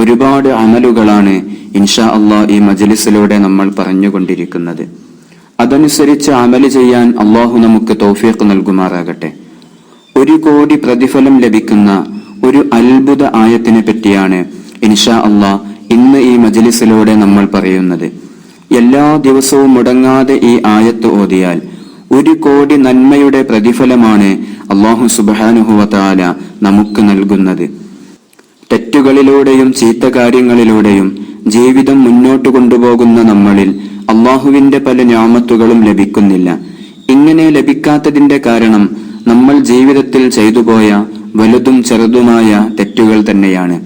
ഒരുപാട് അമലുകളാണ് ഇൻഷാ അള്ളാഹ് ഈ മജലിസിലൂടെ നമ്മൾ പറഞ്ഞുകൊണ്ടിരിക്കുന്നത്. അതനുസരിച്ച് അമൽ ചെയ്യാൻ അള്ളാഹു നമുക്ക് തൗഫീഖ് നൽകുമാറാകട്ടെ. ഒരു കോടി പ്രതിഫലം ലഭിക്കുന്ന ഒരു അത്ഭുത ആയത്തിനെ പറ്റിയാണ് ഇൻഷാ അള്ളാഹ് ഇന്ന് ഈ മജലിസിലൂടെ നമ്മൾ പറയുന്നത്. എല്ലാ ദിവസവും മുടങ്ങാതെ ഈ ആയത്ത് ഓതിയാൽ ഒരു കോടി നന്മയുടെ പ്രതിഫലമാണ് അള്ളാഹു സുബാനുഹുവല നമുക്ക് നൽകുന്നത്. തെറ്റുകളിലൂടെയും ചീത്ത കാര്യങ്ങളിലൂടെയും ജീവിതം മുന്നോട്ട് കൊണ്ടുപോകുന്ന നമ്മളിൽ അള്ളാഹുവിന്റെ പല ഞാമത്തുകളും ലഭിക്കുന്നില്ല. ഇങ്ങനെ ലഭിക്കാത്തതിന്റെ കാരണം നമ്മൾ ജീവിതത്തിൽ ചെയ്തുപോയ വലുതും ചെറുതുമായ തെറ്റുകൾ തന്നെയാണ്.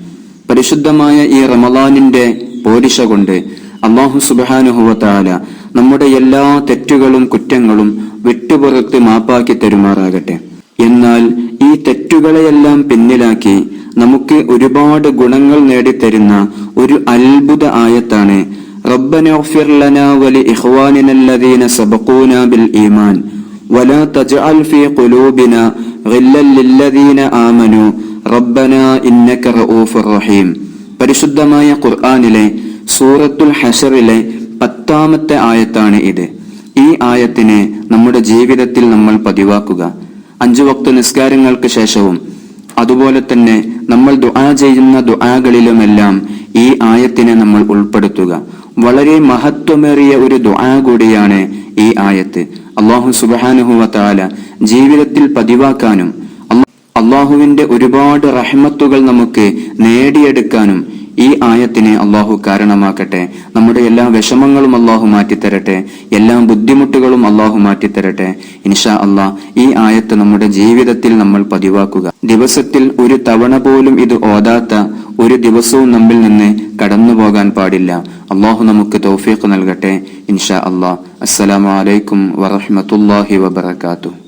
പരിശുദ്ധമായ ഈ റമദാനിന്റെ പോരിശ കൊണ്ട് അള്ളാഹു സുബാനുഹുവത്താല നമ്മുടെ എല്ലാ തെറ്റുകളും കുറ്റങ്ങളും വിട്ടുപുറത്ത് മാപ്പാക്കി തരുമാറാകട്ടെ. എന്നാൽ ഈ തെറ്റുകളെയെല്ലാം പിന്നിലാക്കി നമുക്ക് ഒരുപാട് ഗുണങ്ങൾ നേടിത്തരുന്ന ഒരു അത്ഭുത ആയത്താണ് ربنا اغفر لنا ولإخواننا الذين سبقونا بالإيمان ولا تجعل في قلوبنا غلا للذين آمنوا ربنا إنك رؤوف رحيم പരിശുദ്ധമായ ഖുർആനിലെ സൂറത്തുൽ ഹഷറിലെ പത്താമത്തെ ആയത്താണ് ഇത് ഈ ആയത്തിനെ നമ്മുടെ ജീവിതത്തിൽ നമ്മൾ പതിവാക്കുക അഞ്ചു വക്ത നിസ്കാരങ്ങൾക്ക് ശേഷവും അതുപോലെ തന്നെ നമ്മൾ ദുആ ചെയ്യുന്ന ദുആകളിലുമെല്ലാം ഈ ആയത്തിനെ നമ്മൾ ഉൾപ്പെടുത്തുക. വളരെ മഹത്വമേറിയ ഒരു ദുആ കൂടിയാണ് ഈ ആയത്ത്. അള്ളാഹു സുബാനുഹുവല ജീവിതത്തിൽ പതിവാക്കാനും അള്ളാഹുവിന്റെ ഒരുപാട് റഹ്മത്തുകൾ നമുക്ക് നേടിയെടുക്കാനും ഈ ആയത്തിനെ അള്ളാഹു കാരണമാക്കട്ടെ. നമ്മുടെ എല്ലാ വിഷമങ്ങളും അള്ളാഹു മാറ്റിത്തരട്ടെ. എല്ലാ ബുദ്ധിമുട്ടുകളും അള്ളാഹു മാറ്റിത്തരട്ടെ. ഇൻഷാ അള്ളാഹ് ഈ ആയത്ത് നമ്മുടെ ജീവിതത്തിൽ നമ്മൾ പതിവാക്കുക. ദിവസത്തിൽ ഒരു തവണ പോലും ഇത് ഓതാത്ത ഒരു ദിവസവും നമ്മിൽ നിന്ന് കടന്നു പോകാൻ പാടില്ല. അള്ളാഹു നമുക്ക് തൗഫീഖ് നൽകട്ടെ. ഇൻഷാ അള്ളാഹ് അസ്സലാമലൈക്കും വറഹമത്തല്ലാഹി വബർക്കാത്തു